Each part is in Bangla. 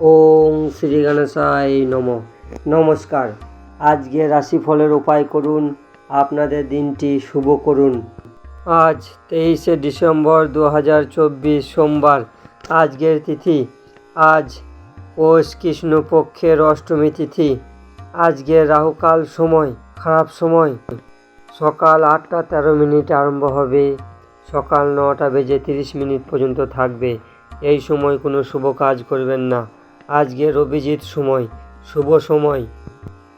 ওং শ্রী গণেশায় নম। নমস্কার। আজকে রাশিফলের উপায় করুন, আপনাদের দিনটি শুভ করুন। আজ তেইশে ডিসেম্বর দু হাজার চব্বিশ সোমবার, আজকের তিথি। আজ পৌষ কৃষ্ণপক্ষের অষ্টমী তিথি। আজকে রাহুকাল সময়, খারাপ সময়। সকাল আটটা তেরো মিনিট আরম্ভ হবে। সকাল নটা বেজে তিরিশ মিনিট পর্যন্ত থাকবে। এই সময় কোনো শুভ কাজ করবেন না। আজকে অভিজিৎ সময়, শুভ সময়।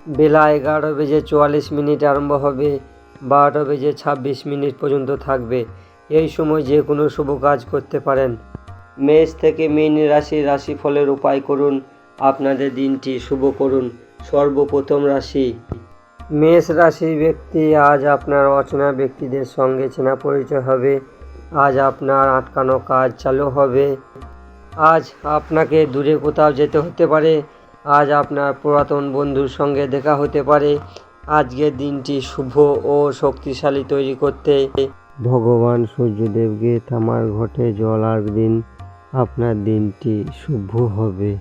বেলা এগারো বেজে চুয়াল্লিশ মিনিট আরম্ভ হবে, বারোটা বেজে ছাব্বিশ মিনিট পর্যন্ত থাকবে। এই সময় যে কোনো শুভ কাজ করতে পারেন। মেষ থেকে মীন রাশি রাশিফলের উপায় করুন, আপনাদের দিনটি শুভ করুন। সর্বপ্রথম রাশি। মেষ রাশির ব্যক্তি, আজ আপনার অচেনা ব্যক্তিদের সঙ্গে চেনা পরিচয় হবে। আজ আপনার আটকানো কাজ চালু হবে। আজ আপনাকে দূরে কোথাও যেতে হতে পারে। আজ আপনার পুরাতন বন্ধুর সঙ্গে দেখা হতে পারে। আজকের দিনটি শুভ ও শক্তিশালী তৈরি করতে। ভগবান সূর্যদেবকে তামার ঘটে জল আর দিন, আপনার দিনটি শুভ হবে।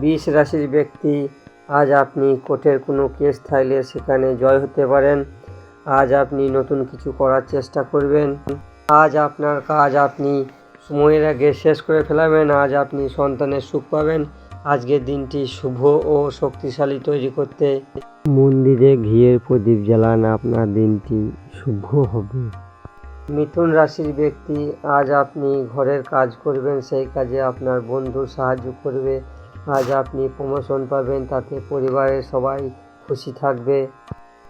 বিষ রাশির ব্যক্তি, আজ আপনি কোর্টের কোনো কেস থাকলে সেখানে জয় হতে পারেন। আজ আপনি নতুন কিছু করার চেষ্টা করবেন। আজ আপনার কাজ আপনি সময়ের আগে শেষ করে ফেলাবেন। আজ আপনি সন্তানের সুখ পাবেন। আজকের দিনটি শুভ ও শক্তিশালী তৈরি করতে। মন্দিরে ঘিয়ের প্রদীপ জ্বালান, আপনার দিনটি শুভ হবে। মিথুন রাশির ব্যক্তি, আজ আপনি ঘরের কাজ করবেন, সেই কাজে আপনার বন্ধু সাহায্য করবে। আজ আপনি প্রমোশন পাবেন, তাতে পরিবারের সবাই খুশি থাকবে।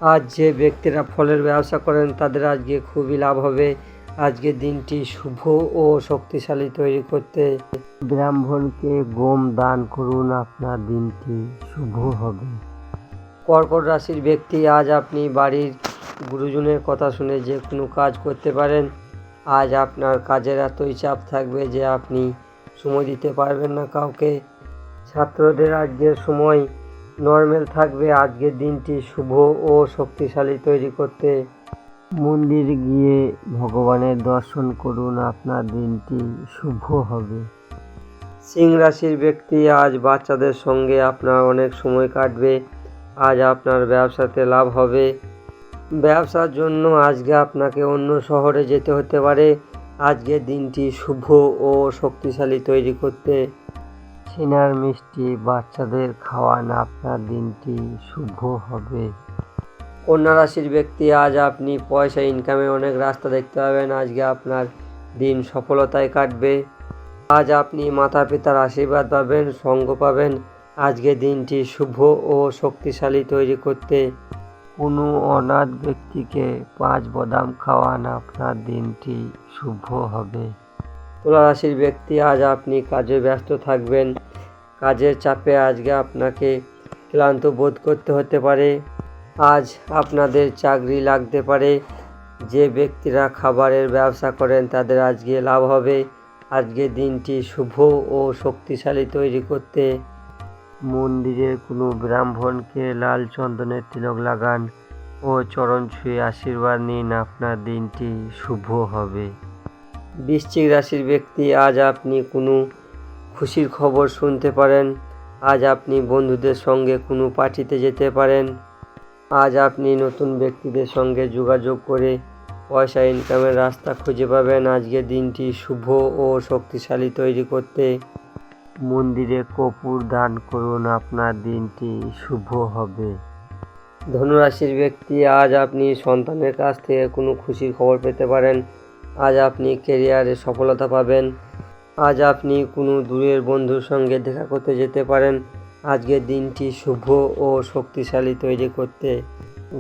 আজ যে ব্যক্তিরা ফলের ব্যবসা করেন, তাদের আজকে খুবই লাভ হবে। আজকের দিনটি শুভ ও শক্তিশালী তৈরি করতে ব্রাহ্মণকে গম দান করুন, আপনার দিনটি শুভ হবে। কর্কট রাশির ব্যক্তি, আজ আপনি বাড়ির গুরুজনের কথা শুনে যে কোনো কাজ করতে পারেন। আজ আপনার কাজের এতই চাপ থাকবে যে আপনি সময় দিতে পারবেন না কাউকে। ছাত্রদের আজকের সময় নর্মাল থাকবে। আজকের দিনটি শুভ ও শক্তিশালী তৈরি করতে মন্দির গিয়ে ভগবানের দর্শন করুন, আপনার দিনটি শুভ হবে। সিং রাশির ব্যক্তি আজ বাচ্চাদের সঙ্গে আপনার অনেক সময় কাটবে, আজ আপনার ব্যবসাতে লাভ হবে। ব্যবসার জন্য আজকে আপনাকে অন্য শহরে যেতে হতে পারে। আজকের দিনটি শুভ ও শক্তিশালী তৈরি করতে। ছিনার মিষ্টি বাচ্চাদের খাওয়ান, আপনার দিনটি শুভ হবে। কন্যা রাশির ব্যক্তি, আজ আপনি পয়সা ইনকামে অনেক রাস্তা দেখতে পাবেন। আজকে আপনার দিন সফলতায় কাটবে। আজ আপনি মাতা পিতার আশীর্বাদ পাবেন, সঙ্গ পাবেন। আজকে দিনটি শুভ ও শক্তিশালী তৈরি করতে কোনো অনাথ ব্যক্তিকে পাঁচ বাদাম খাওয়ান, আপনার দিনটি শুভ হবে। তুলা রাশির ব্যক্তি, আজ আপনি কাজে ব্যস্ত থাকবেন। কাজের চাপে আজকে আপনাকে ক্লান্ত বোধ করতে হতে পারে। আজ আপনাদের চাকরি লাগতে পারে। যে ব্যক্তিরা খাবারের ব্যবসা করেন, তাদের আজকে লাভ হবে। আজকের দিনটি শুভ ও শক্তিশালী তৈরি করতে। মন্দিরের কোনো ব্রাহ্মণকে লাল চন্দনের তিলক লাগান ও চরণ ছুঁয়ে আশীর্বাদ নিন, আপনার দিনটি শুভ হবে। বৃশ্চিক রাশির ব্যক্তি, আজ আপনি কোনো খুশির খবর শুনতে পারেন। আজ আপনি বন্ধুদের সঙ্গে কোনো পার্টিতে যেতে পারেন। আজ আপনি নতুন ব্যক্তিদের সঙ্গে যোগাযোগ করে পয়সা ইনকামের রাস্তা খুঁজে পাবেন। আজকের দিনটি শুভ ও শক্তিশালী তৈরি করতে মন্দিরে কপুর দান করুন। আপনার দিনটি শুভ হবে। ধনুরাশির ব্যক্তি, আজ আপনি সন্তানের কাছ থেকে কোনো খুশির খবর পেতে পারেন। আজ আপনি কেরিয়ারে সফলতা পাবেন। আজ আপনি কোনো দূরের বন্ধুর সঙ্গে দেখা করতে যেতে পারেন। আজকের দিনটি শুভ ও শক্তিশালী তৈরি করতে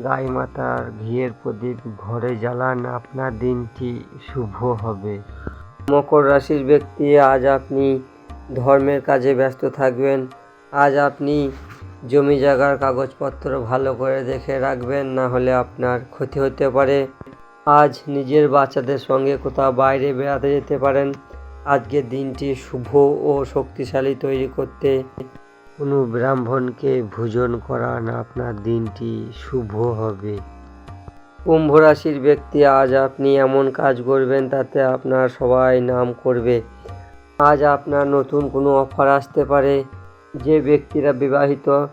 গাই মাতার ঘিয়ের প্রদীপ ঘরে জ্বালান, আপনার দিনটি শুভ হবে। মকর রাশির ব্যক্তি, আজ আপনি ধর্মের কাজে ব্যস্ত থাকবেন। আজ আপনি জমি জায়গার কাগজপত্র ভালো করে দেখে রাখবেন, না হলে আপনার ক্ষতি হতে পারে। আজ নিজের বাচ্চাদের সঙ্গে কোথাও বাইরে বেড়াতে যেতে পারেন। আজকের দিনটি শুভ ও শক্তিশালী তৈরি করতে কোনো ব্রাহ্মণকে ভোজন করান আপনার দিনটি শুভ হবে। কুম্ভ রাশির ব্যক্তি আজ আপনি এমন কাজ করবেন তাতে আপনার সবাই নাম করবে। আজ আপনার নতুন কোনো অফার আসতে পারে। যে ব্যক্তিরা বিবাহিত,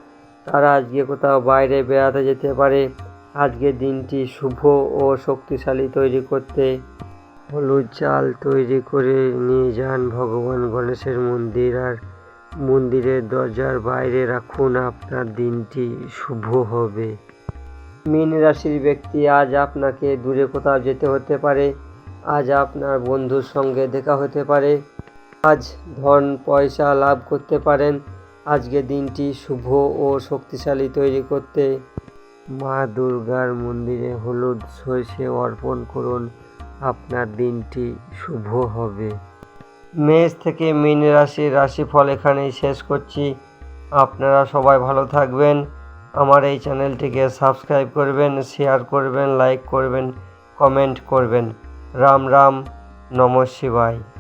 তারা আজকে কোথাও বাইরে বেড়াতে যেতে পারে। আজকে দিনটি শুভ ও শক্তিশালী তৈরি করতে হলুদ চাল তৈরি করে নিয়ে যান ভগবান গণেশের মন্দির আর মন্দিরের দরজার বাইরে রাখুন, আপনার দিনটি শুভ হবে। মীন রাশির ব্যক্তি, আজ আপনাকে দূরে কোথাও যেতে হতে পারে। আজ আপনার বন্ধুর সঙ্গে দেখা হতে পারে। আজ ধন পয়সা লাভ করতে পারেন। আজকে দিনটি শুভ ও শক্তিশালী তৈরি করতে। মা দুর্গার মন্দিরে হলুদ সর্ষে অর্পণ করুন। আপনার দিনটি শুভ হবে। মেষ থেকে মীন রাশির রাশিফল এখানেই শেষ করছি। আপনারা সবাই ভালো থাকবেন। আমার এই চ্যানেলটিকে সাবস্ক্রাইব করবেন, শেয়ার করবেন, লাইক করবেন, কমেন্ট করবেন। রাম রাম, নম শিবায়।